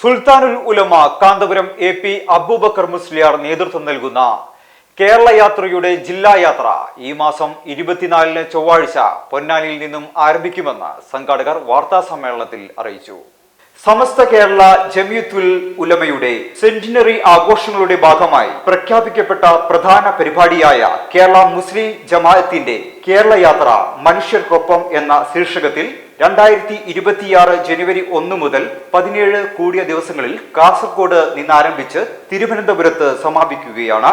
സുൽത്താനുൽ ഉലമ Kanthapuram A P Aboobacker Musliyar നേതൃത്വം നൽകുന്ന കേരള യാത്രയുടെ ജില്ലാ യാത്ര ഈ മാസം ഇരുപത്തിനാലിന് ചൊവ്വാഴ്ച പൊന്നാനിയിൽ നിന്നും ആരംഭിക്കുമെന്ന് സംഘാടകർ വാർത്താ സമ്മേളനത്തിൽ അറിയിച്ചു. സമസ്ത കേരള ജമിയത്തുൽ ഉലമയുടെ സെന്റിനറി ആഘോഷങ്ങളുടെ ഭാഗമായി പ്രഖ്യാപിക്കപ്പെട്ട പ്രധാന പരിപാടിയായ കേരള മുസ്ലിം ജമാഅത്തിന്റെ കേരള യാത്ര മനുഷ്യർക്കൊപ്പം എന്ന ശീർഷകത്തിൽ രണ്ടായിരത്തി ഇരുപത്തിയാറ് ജനുവരി ഒന്ന് മുതൽ പതിനേഴ് കൂടിയ ദിവസങ്ങളിൽ കാസർഗോഡ് നിന്നാരംഭിച്ച് തിരുവനന്തപുരത്ത് സമാപിക്കുകയാണ്.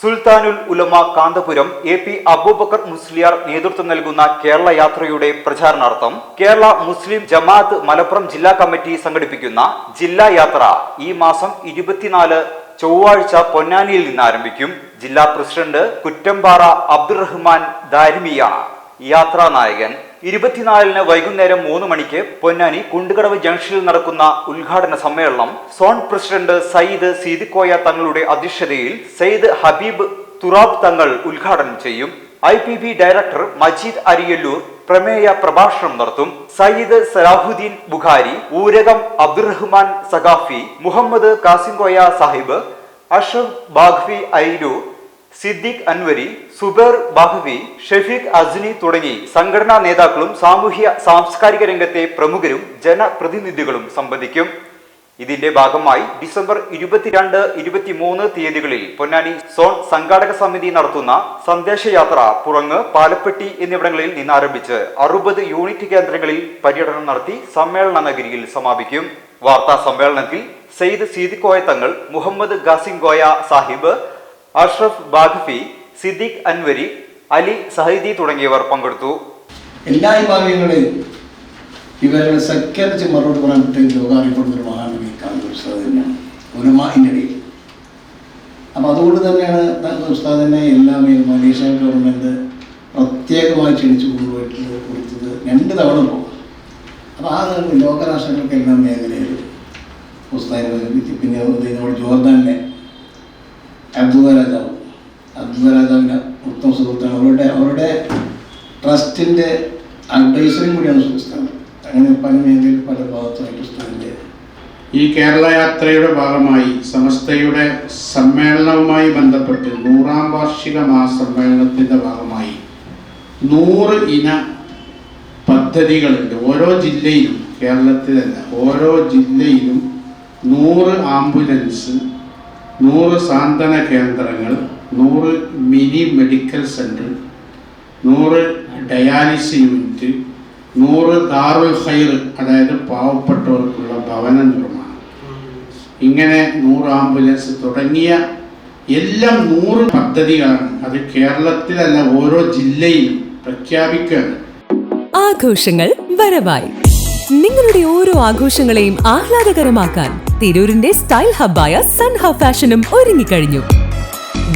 സുൽത്താനുൽ ഉലമ കാന്തപുരം എ പി അബൂബക്കർ മുസ്ലിയാർ നേതൃത്വം നൽകുന്ന കേരള യാത്രയുടെ പ്രചാരണാർത്ഥം കേരള മുസ്ലിം ജമാഅത്ത് മലപ്പുറം ജില്ലാ കമ്മിറ്റി സംഘടിപ്പിക്കുന്ന ജില്ലാ യാത്ര ഈ മാസം ഇരുപത്തിനാല് ചൊവ്വാഴ്ച പൊന്നാനിയിൽ നിന്ന് ആരംഭിക്കും ജില്ലാ പ്രസിഡന്റ് കുറ്റമ്പാറ അബ്ദുറഹ്മാൻ ദാരിമിയാണ്. യാത്രാ നായകൻ ഇരുപത്തിനാലിന് വൈകുന്നേരം മൂന്ന് മണിക്ക് പൊന്നാനി കുണ്ടുകടവ് ജംഗ്ഷനിൽ നടക്കുന്ന ഉദ്ഘാടന സമ്മേളനം സോൺ പ്രസിഡന്റ് സയ്യിദ് സീദിക്കോയ തങ്ങളുടെ അധ്യക്ഷതയിൽ സയ്യിദ് ഹബീബ് തുറാബ് തങ്ങൾ ഉദ്ഘാടനം ചെയ്യും. I P B director Majeed Ariyallur പ്രമേയ പ്രഭാഷണം നടത്തും. സയ്യിദ് സലാഹുദ്ദീൻ ബുഖാരി ഊരകം അബ്ദുറഹ്മാൻ സഖാഫി മുഹമ്മദ് കാസിംകോയ സാഹിബ് അഷ്റഫ് ബാഗ്ഫി ഐരൂർ സിദ്ദിഖ് അൻവരി സുബേർ ബാഹവി ഷെഫീഖ് അസ്നി തുടങ്ങി സംഘടനാ നേതാക്കളും സാമൂഹ്യ സാംസ്കാരിക രംഗത്തെ പ്രമുഖരും ജനപ്രതിനിധികളും സംബന്ധിക്കും. ഇതിന്റെ ഭാഗമായി ഡിസംബർ ഇരുപത്തിരണ്ട് ഇരുപത്തിമൂന്ന് തീയതികളിൽ പൊന്നാനി സോൺ സംഘാടക സമിതി നടത്തുന്ന സന്ദേശയാത്ര പുറങ്ങ് പാലപ്പെട്ടി എന്നിവിടങ്ങളിൽ നിന്നാരംഭിച്ച് അറുപത് യൂണിറ്റ് കേന്ദ്രങ്ങളിൽ പര്യടനം നടത്തി സമ്മേളന നഗരിയിൽ സമാപിക്കും. വാർത്താ സമ്മേളനത്തിൽ സെയ്ദ് സീദിക്കോയ തങ്ങൾ മുഹമ്മദ് ഗാസിം ഗോയ സാഹിബ് അഷ്റഫ് ബാഖഫി സിദ്ദിഖ് അൻവരി അലി സഹീദി തുടങ്ങിയവർ പങ്കെടുത്തു. എല്ലാ വിഭാഗങ്ങളെയും ഇവരുടെ സഖ്യത്തിച്ച് മറുപടി പറഞ്ഞിട്ട് ലോകാറിയപ്പെടുന്നൊരു മഹാനവി കാന്തൂർ ഉസ്താദ് തന്നെയാണ്. ഉലമാന്റെ ഇടയിൽ. അപ്പോൾ അതുകൊണ്ട് തന്നെയാണ് താങ്കൾ ഉസ്താദിനെ എല്ലാ മലേഷ്യ ഗവൺമെന്റ് പ്രത്യേകമായി ക്ഷണിച്ചു കൊണ്ടുപോയിട്ട് കൊടുത്തത് രണ്ട് തവണ പോകും അപ്പോൾ ആ ലോകരാഷ്ട്രങ്ങൾക്ക് എല്ലാം മേഖലയിൽ ഉസ്താദിനെ പിന്നെ ജോർദാനിലെ അബ്ദുൽ രാജാവ് അബ്ദുള്ള രാജാവിന്റെ ഉത്തമ സുഹൃത്താണ്. അവരുടെ അവരുടെ ട്രസ്റ്റിന്റെ അഡ്വൈസറും കൂടിയാണ് സുസ്ഥാനം അങ്ങനെ പല മേഖലയിൽ പല ഭാഗത്തുമായിട്ട് ഉസ്താദിന്റെ ഈ കേരള യാത്രയുടെ ഭാഗമായി സമസ്തയുടെ സമ്മേളനവുമായി ബന്ധപ്പെട്ട് നൂറാം വാർഷിക മഹാസമ്മേളനത്തിന്റെ ഭാഗമായി നൂറ് ഇന പദ്ധതികളുണ്ട്. ഓരോ ജില്ലയിലും കേരളത്തിലല്ല ഓരോ ജില്ലയിലും നൂറ് ആംബുലൻസ് നൂറ് സാന്ത്വന കേന്ദ്രങ്ങൾ നൂറ് മിനി മെഡിക്കൽ സെന്റർ നൂറ് ഡയാലിസിസ് യൂണിറ്റ് നൂറ് ദാറുൽ ഖൈർ അതായത് പാവപ്പെട്ടവർക്കുള്ള ഭവന നിർമ്മാണം. ഇങ്ങനെ നൂറ് ആംബുലൻസ് തുടങ്ങിയ എല്ലാം നൂറ് പദ്ധതികളാണ് അത് കേരളത്തിലല്ല ഓരോ ജില്ലയിലും പ്രഖ്യാപിക്കുകയാണ്. ആഘോഷങ്ങൾ വരവായി. നിങ്ങളുടെ ഓരോ ആഘോഷങ്ങളെയും ആഹ്ലാദകരമാക്കാൻ തിരൂരിന്റെ സ്റ്റൈൽ ഹബ്ബായ സൺ ഹബ് ഫാഷനും ഒരുങ്ങിക്കഴിഞ്ഞു.